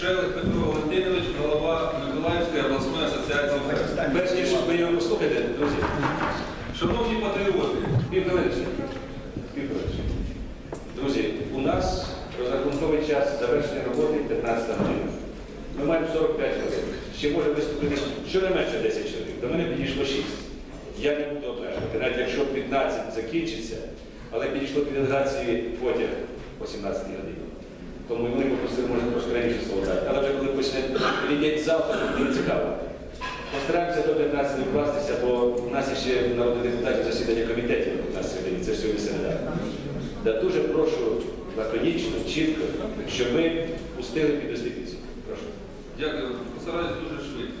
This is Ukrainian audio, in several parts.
Шелех Петро Валентинович, голова Миколаївської обласної асоціації. Перш ніж ви його послухаєте, друзі, Шановні патріоти. Півхвилиночки. Друзі, у нас розрахунковий час завершення роботи 15 година. Ми маємо 45 хвилин. Ще може виступити щонайменше 10 чоловік. До мене підійшло 6. Я не буду обмежувати, навіть якщо 15 закінчиться, але підійшло дві делегації потяг о 17 годині. Тому вони попросили, може, трошки раніше слово дати. Але вже коли почне завтра, буде цікаво. Постараємося до 15 вкластися, бо у нас ще народних депутатів засідання комітетів на 15 годині, це сьогодні середа. Да, дуже прошу лаконічно, чітко, щоб ми устигли підвести підсумки. Прошу. дякую, постараюсь дуже швидко.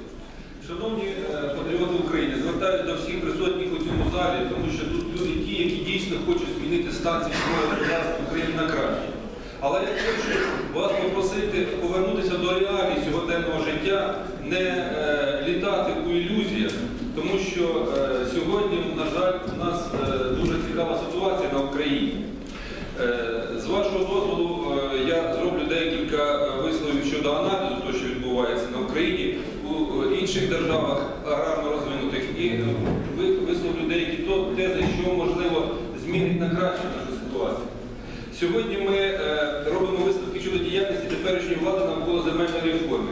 Шановні е, патріоти України, звертаюся до всіх присутніх у цьому залі, тому що тут люди ті, які дійсно хочуть змінити стан сільського господарства України на краще. Але я хочу вас попросити повернутися до реалій сьогоденного життя, не е, літати у ілюзіях, тому що е, сьогодні, на жаль, у нас е, дуже цікава ситуація на Україні. Е, З вашого дозволу е, я зроблю декілька е, висловів щодо аналізу того, що відбувається на Україні у е, інших державах аграрно розвинутих, і е, висловлю деякі тези, що можливо змінить на краще нашу ситуацію. Сьогодні ми е, робимо висновки щодо діяльності теперішньої влади навколо земельної реформи.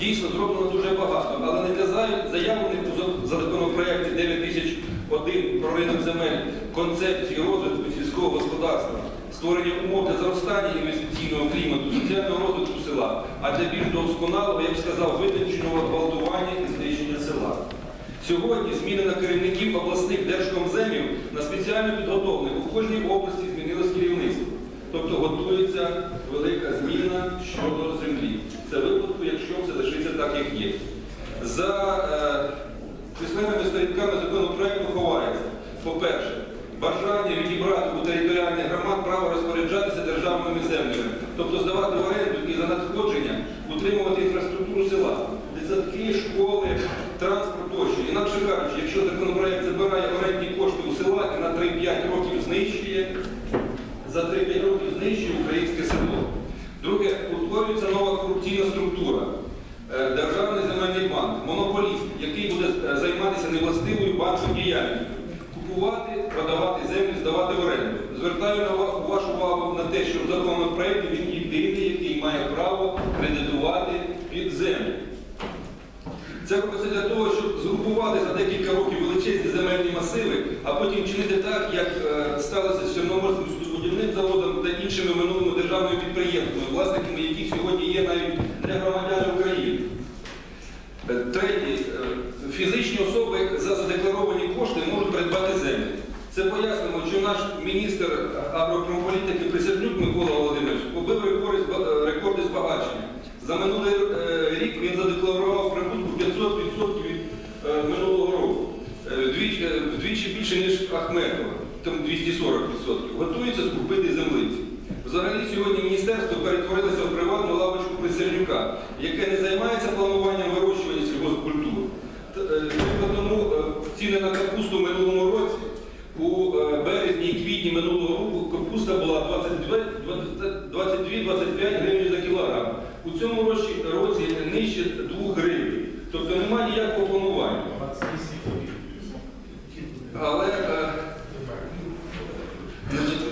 Дійсно, зроблено дуже багато, але не для заявлених у за- за законопроекті 9001 про ринок земель концепції розвитку сільського господарства, створення умов для зростання інвестиційного клімату, соціального розвитку села, а для більш досконалого, я б сказав, витонченого гвалтування і знищення села. Сьогодні зміни на керівників обласних держкомземів на спеціально підготовлених у кожній області керівництво. Тобто готується велика зміна щодо землі. Це випадку, якщо все лишиться так, як є. За е, численними сторінками законопроекту ховається, по-перше, бажання відібрати у територіальних громад право розпоряджатися державними землями, тобто здавати в оренду і за надходження утримувати інфраструктуру села, дитсадки, школи, транспорт тощо. Інакше кажучи, якщо законопроект забирає орендні кошти у села і на 3-5 років знищує, за 3-5 років знищує українське село. Друге, утворюється нова корупційна структура. Е, Державний земельний банк, монополіст, який буде е, займатися невластивою банком діяльністю, купувати, продавати землю, здавати в оренду. Звертаю на ва- вашу увагу на те, що в законопроекті він єдиний, який має право кредитувати під землю. Це робиться для того, щоб згрупувати за декілька років величезні земельні масиви, а потім чинити так, як е, сталося з Чорноморським судобудівним заводом та іншими минулими державними підприємствами, власниками яких сьогодні є навіть не громадяни України. Е, Третє. Е, Фізичні особи за задекларовані кошти можуть придбати землю. Це пояснимо, що наш міністр агропромполітики Присяжнюк Микола Володимирович побив рекорди, зб- е, рекорди збагачення. За минулий е, рік він задекларував прибутку 500% від е, минулого року. Е, е, вдвічі більше, ніж Ахметова, там 240%. Готується скупити землиці. Взагалі сьогодні міністерство перетворилося в приватну лавочку Присяжнюка, яке не займається плануванням вирощування сільгоспкультур. Тому ціни на капусту в минулому році у березні і квітні минулого року капуста була 22-25 гривень за кілограм. У цьому році нижче 2 гривень. Немає ніякого планування. Але е,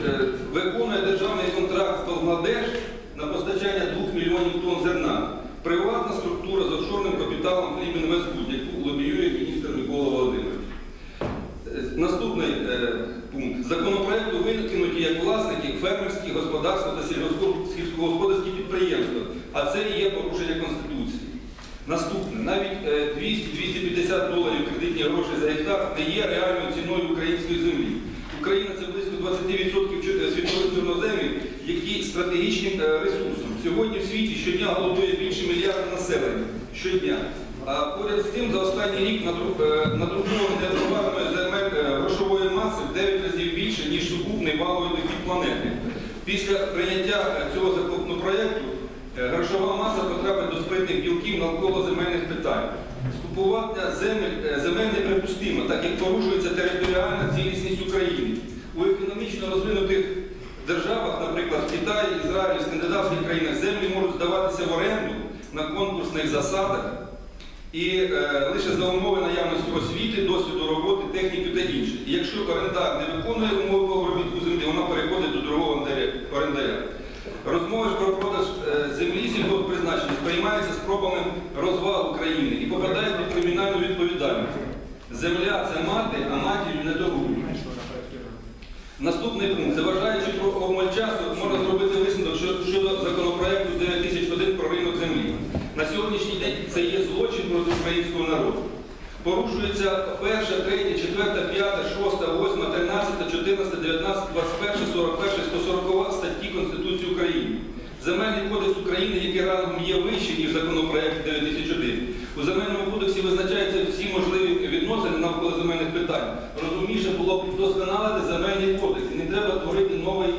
е, виконує державний контракт з Бангладеш на постачання 2 мільйонів тонн зерна. Приватна структура з офшорним капіталом Клібінвестбуд, яку лобіює міністр Микола Володимирович. Е, Наступний пункт. Законопроекту викинуті як власники фермерські господарства та сільськогосподарські підприємства, а це і є порушення Конституції. Наступне, навіть е, 200-250 доларів кредитні гроші за гектар не є реальною ціною української землі. Україна це близько 20% чо- е, світових чорноземів, які стратегічним е, ресурсом. Сьогодні в світі щодня голодує більше мільярда населення. Щодня. А поряд з тим за останній рік надру- е, земель е, грошової маси в 9 разів більше, ніж сукупний валовий дохід планети. Після прийняття е, цього законопроекту е, грошова маса до білків навколо земельних питань. Скупування земель, е, земель неприпустимо, так як порушується територіальна цілісність України. У економічно розвинутих державах, наприклад, в Китаї, Ізраїлі, скандинавських країнах, землі можуть здаватися в оренду на конкурсних засадах і е, лише за умови наявності освіти, досвіду роботи, техніки та інше. І якщо орендар не виконує умови обробітку землі, вона переходить до другого орендаря. Розмови про продаж е, землі сільгосппризначення сприймаються спробами розвал країни і попадають під кримінальну відповідальність. Земля це мати, а матір'ю не догублює. Наступний пункт. Заважаючи про обмаль часу, можна зробити висновок щодо законопроекту 9001 про ринок землі. На сьогоднішній день це є злочин проти українського народу. Порушується 1, 3, 4, 5, 6, 8, 13, 14, 19, 21, 41, 140, Конституції України. Земельний кодекс України, який рангом є вищий, ніж законопроект 9001. У земельному кодексі визначаються всі можливі відносини навколо земельних питань. Розумніше було б вдосконалити земельний кодекс. і Не треба творити новий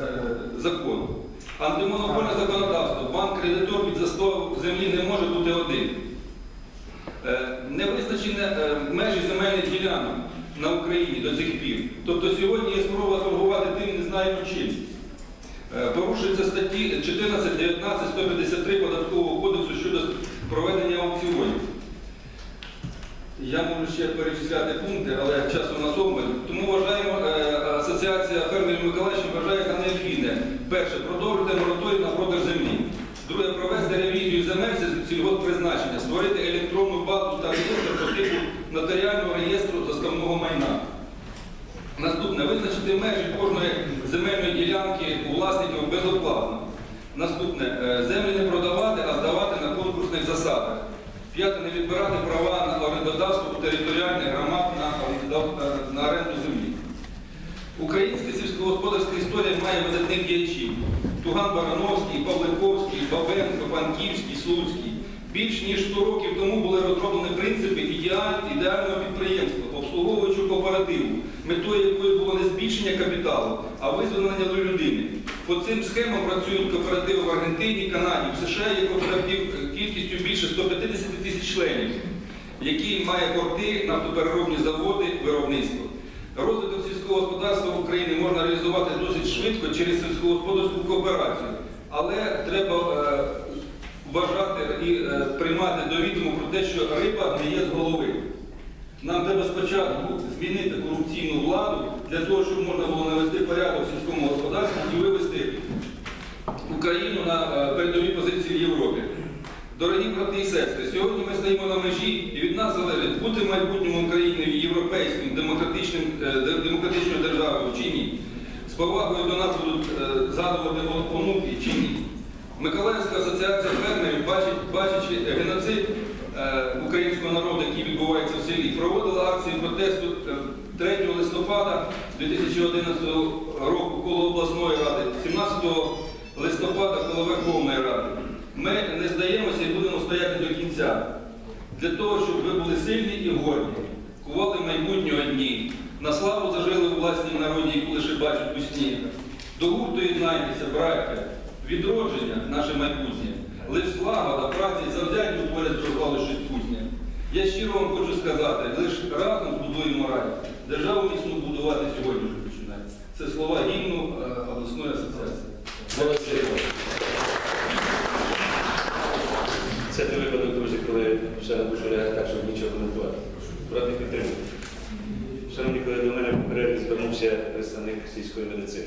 е, закон. Антимонопольне законодавство. Банк кредитор під заставу землі не може бути один. Е, Не визначені е, межі земельних ділянок на Україні до цих пір. Тобто сьогодні є спроба торгувати тим, не знаємо чим. Е, Порушуються статті 14, 19, 153 Податкового кодексу щодо проведення аукціонів. Я можу ще перечисляти пункти, але часу нас обмаль. Тому вважаємо, е, Асоціація фермерів Миколаївщини вважає необхідне. Перше, продовжити мораторій на продаж землі. Друге, провести ревізію земель сільгосппризначення, створити електронну базу та реєстр по типу нотаріального реєстру заставного майна. Наступне визначити межі кожної земельної ділянки у власників безоплатно. Наступне е, землі не продавати, а здавати на конкурсних засадах. П'яте не відбирати права на орендодавство у територіальних громад на, е, оренду землі. Українська сільськогосподарська історія має видатних діячів. Туган Барановський, Павликовський, Бабенко, Панківський, Слуцький. Більш ніж 100 років тому були розроблені принципи ідеаль- ідеального підприємства, обслуговуючого кооперативу, метою якої було не збільшення капіталу, а визволення людини. По цим схемам працюють кооперативи в Аргентині, Канаді, в США є кооператив е, кількістю більше 150 тисяч членів, який має порти, нафтопереробні заводи, виробництво. Розвиток сільського господарства в Україні можна реалізувати досить швидко через сільськогосподарську кооперацію, але треба е, вважати і е, приймати до відому про те, що риба не є з голови. Нам треба спочатку змінити корупційну владу для того, щоб можна було навести порядок в сільському господарстві і вивести Україну на е, передові позиції в Європі. Дорогі брати і сестри, сьогодні ми стоїмо на межі, і від нас залежить бути в майбутньому Україною європейським демократичним, е, демократичною державою чи ні. З повагою до нас будуть згадувати онуки чи ні. Миколаївська асоціація фермерів, бачачи геноцид е, українського народу, який відбувається в селі, проводила акцію протесту е, 3 листопада 2011 року коло обласної ради, 17 листопада коло Верховної Ради. Ми не здаємося і будемо стояти до кінця. Для того, щоб ви були сильні і горді, кували майбутнього дні, на славу зажили у власній народі, яку лише бачать у сні. До гурту єднайтеся, браття, відродження наше майбутнє. Лиш злагода, праця і завзяття утворять розвали щось путнє. Я щиро вам хочу сказати, лише разом збудуємо рай. Державу міцну будувати сьогодні вже починає. Це слова гімну е, обласної асоціації. Це той випадок, друзі, коли ще душу лягає так, щоб нічого коментувати. Проти підтримки. Шановні колеги, до мене перерві звернувся представник сільської медицини.